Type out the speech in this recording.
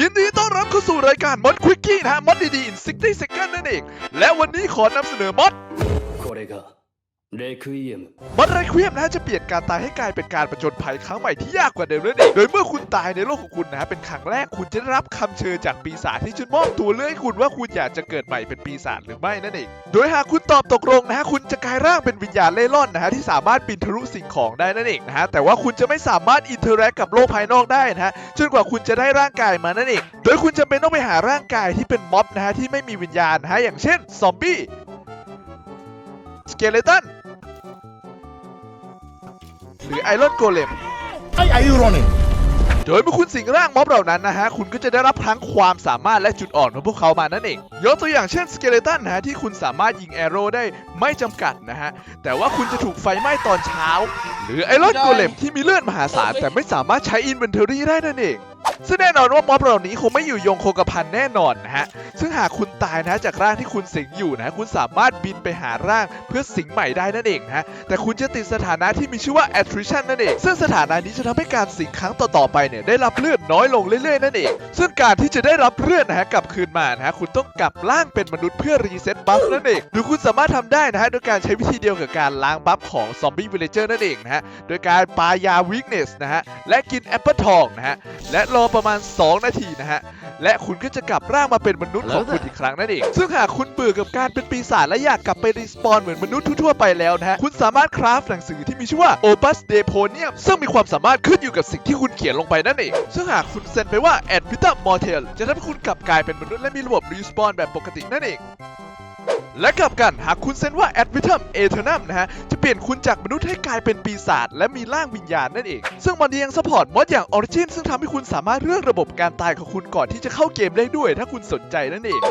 ยินดีต้อนรับเข้าสู่รายการมดควิกกี้นะฮะมดดีๆ in 60 seconds นั่นเอง และวันนี้ขอนำเสนอมด これが เรควีมบัตรเรควีมนะจะเปลี่ยนการตายให้กลายเป็นการประจนภัยครั้งใหม่ที่ยากกว่าเดิมนั่นเองโดยเมื่อคุณตายในโลกของคุณนะเป็นครั้งแรกคุณจะรับคำเชิญจากปีศาจที่จะมอบตัวเลือกให้คุณว่าคุณอยากจะเกิดใหม่เป็นปีศาจหรือไม่นั่นเอง โดยหากคุณตอบตกลงนะคุณจะกลายร่างเป็นวิญญาณเล่ร่อนนะฮะที่สามารถบินทะลุสิ่งของได้นั่นเองนะฮะแต่ว่าคุณจะไม่สามารถอินเทอร์แอคกับโลกภายนอกได้นะฮะจนกว่าคุณจะได้ร่างกายมานั่นเอง โดยคุณจะเป็นต้องไปหาร่างกายที่เป็นม็อบนะฮะที่ไม่มีวิญญาณนะฮะอย่างเช่นซอมบี้สเกเลตัน หรือไอรอนโกเลม Why are you running? โดยเมื่อคุณสิงร่างม็อบเหล่านั้นนะฮะ คุณก็จะได้รับทั้งความสามารถและจุดอ่อนของพวกเขามานั่นเอง ยกตัวอย่างเช่นสเกเลตันนะฮะที่คุณสามารถยิงแอโร่ได้ไม่จำกัดนะฮะ แต่ว่าคุณจะถูกไฟไหม้ตอนเช้า หรือไอรอนโกเลมที่มีเลือดมหาศาลแต่ไม่สามารถใช้อินเวนทอรี่ได้นั่นเอง ซึ่งแน่นอนว่าม็อบเหล่านี้คงไม่อยู่ยงคงกระพันแน่นอนนะฮะ ซึ่งหากคุณตายนะจากร่างที่คุณสิงอยู่นะ คุณสามารถบินไปหาร่างเพื่อสิงใหม่ได้นั่นเองนะแต่คุณจะติดสถานะที่มีชื่อว่า attrition นั่นเอง ซึ่งสถานะนี้จะทำให้การสิงครั้งต่อๆไปเนี่ยได้รับเลือดน้อยลงเรื่อยๆนั่นเอง ซึ่งการที่จะได้รับเลือดนะฮะกลับคืนมานะฮะคุณต้องกลับร่างเป็นมนุษย์เพื่อรีเซ็ตบัฟนั่นเองโดยคุณสามารถทำได้นะฮะโดยการใช้วิธีเดียวกับการล้างบัฟของซอมบี้วิลเลเจอร์นั่นเองนะฮะ โดยการปายาวิกเนสนะฮะ และกินแอปเปิลทองนะฮะ และรอประมาณ 2 นาทีนะฮะ และคุณก็จะกลับร่างมาเป็นมนุษย์ของคุณอีกครั้งนั่นเอง ซึ่งหากคุณเบื่อกับการเป็นปีศาจและอยากกลับไปรีสปอนเหมือนมนุษย์ทั่วๆไปแล้วนะฮะ คุณสามารถคราฟต์หนังสือที่มีชื่อว่า Opus Deponium ซึ่งมีความสามารถขึ้นอยู่กับสิ่งที่คุณเขียนลงไปนั่นเอง ซึ่งหากคุณเซ็นไปว่า Ad Vitam Mortel จะทำให้คุณกลับกลายเป็นมนุษย์และมีระบบรีสปอนแบบปกตินั่นเอง และกลับกันหากคุณเซนว่าแอดวิทัมเอเทอร์นะฮะ จะเปลี่ยนคุณจากมนุษย์ให้กลายเป็นปีศาจและมีร่างวิญญาณนั่นเอง ซึ่งมันยังสปอร์ตมอดอย่างออริจินซึ่งทำให้คุณสามารถเลือกระบบการตายของคุณก่อนที่จะเข้าเกมได้ด้วย ถ้าคุณสนใจนั่นเอง